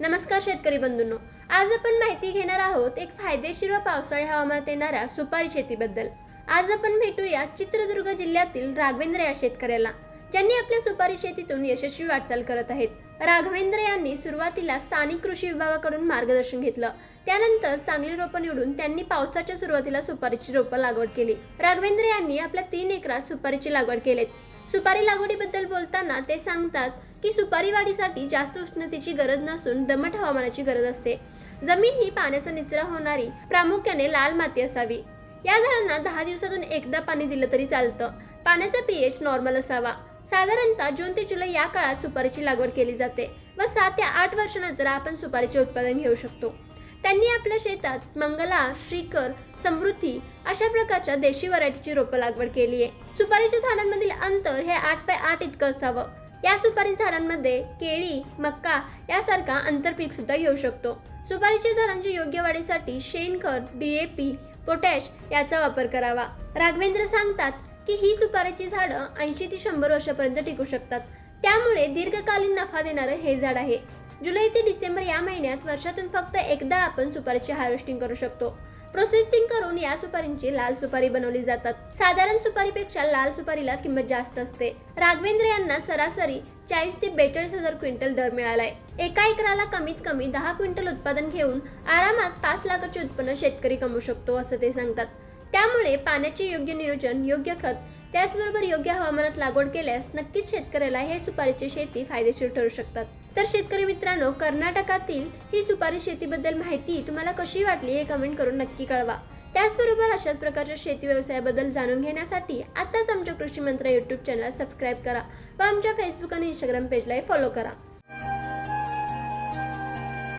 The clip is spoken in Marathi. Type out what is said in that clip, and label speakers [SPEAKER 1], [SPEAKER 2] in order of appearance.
[SPEAKER 1] नमस्कार शेतकरी बंधूंनो. आज आपण माहिती घेणार आहोत एक फायदेशीर व पावसाळी हवामानात येणाऱ्या सुपारी शेतीबद्दल. आज आपण भेटूया चित्रदुर्ग जिल्ह्यातील राघवेंद्र या शेतकऱ्याला. ज्यांनी आपल्या सुपारी शेतीतून यशस्वी वाटचाल करत आहेत. राघवेंद्र यांनी सुरुवातीला स्थानिक कृषी विभागाकडून मार्गदर्शन घेतलं. त्यानंतर चांगली रोपं निवडून त्यांनी पावसाच्या सुरुवातीला सुपारीची रोपं लागवड केली. राघवेंद्र यांनी आपल्या तीन एकरात सुपारीची लागवड केलीत. सुपारी लागवडीबद्दल बोलताना ते सांगतात की सुपारी वाढीसाठी जास्त उष्णतेची गरज नसून दमट हवामानाची गरज असते. जमीन ही पाण्याचा निचरा होणारी प्रामुख्याने लाल माती असावी. या झाडांना दहा दिवसातून एकदा पाणी दिलं तरी चालतं. पाण्याचा पीएच नॉर्मल असावा. साधारणतः जून ते जुलै या काळात सुपारीची लागवड केली जाते व सात ते आठ वर्षानंतर आपण सुपारीचे उत्पादन घेऊ शकतो. त्यांनी आपल्या शेतात मंगला श्रीकर समृद्धी अशा प्रकारच्या देशी व्हरायटीची रोपं लागवड केली आहे सुपारीच्या झाडांमधील अंतर हे आठ बाय आठ इतकं असावं. या सुपारी झाडांमध्ये केळी मक्का यासारखा आंतरपीक सुद्धा घेऊ शकतो. सुपारीच्या झाडांच्या योग्य वाढीसाठी शेणखत डीएपी पोटॅश याचा वापर करावा. राघवेंद्र सांगतात की ही सुपारीची झाडं ऐंशी ते शंभर वर्षापर्यंत टिकू शकतात. त्यामुळे दीर्घकालीन नफा देणारं हे झाड आहे. जुलै ते डिसेंबर या महिन्यात वर्षातून फक्त एकदा आपण सुपारीची हार्वेस्टिंग करू शकतो. प्रोसेसिंग करून या सुपारींची लाल सुपारी बनवली जातात. साधारण सुपारीपेक्षा लाल सुपारीला किंमत जास्त असते. राघवेंद्र यांना सरासरी चाळीस ते बेचाळीस हजार क्विंटल दर मिळालाय. एका एकराला कमीत कमी दहा क्विंटल उत्पादन घेऊन आरामात पाच लाखाचे उत्पन्न शेतकरी कमवू शकतो असं ते सांगतात. त्यामुळे पाण्याचे योग्य नियोजन योग्य खत त्याचबरोबर योग्य हवामानात लागवड केल्यास नक्कीच शेतकऱ्याला हे सुपारीची शेती फायदेशीर ठरू शकतात. तर शेतकरी मित्रांनो कर्नाटकातील ही सुपारी शेतीबद्दल माहिती तुम्हाला कशी वाटली हे कमेंट करून नक्की कळवा. त्याचबरोबर अशाच प्रकारच्या शेती व्यवसायाबद्दल जाणून घेण्यासाठी आताच आमच्या कृषी मंत्र यूट्यूब चॅनल सबस्क्राईब करा व आमच्या फेसबुक आणि इंस्टाग्राम पेजलाही फॉलो करा.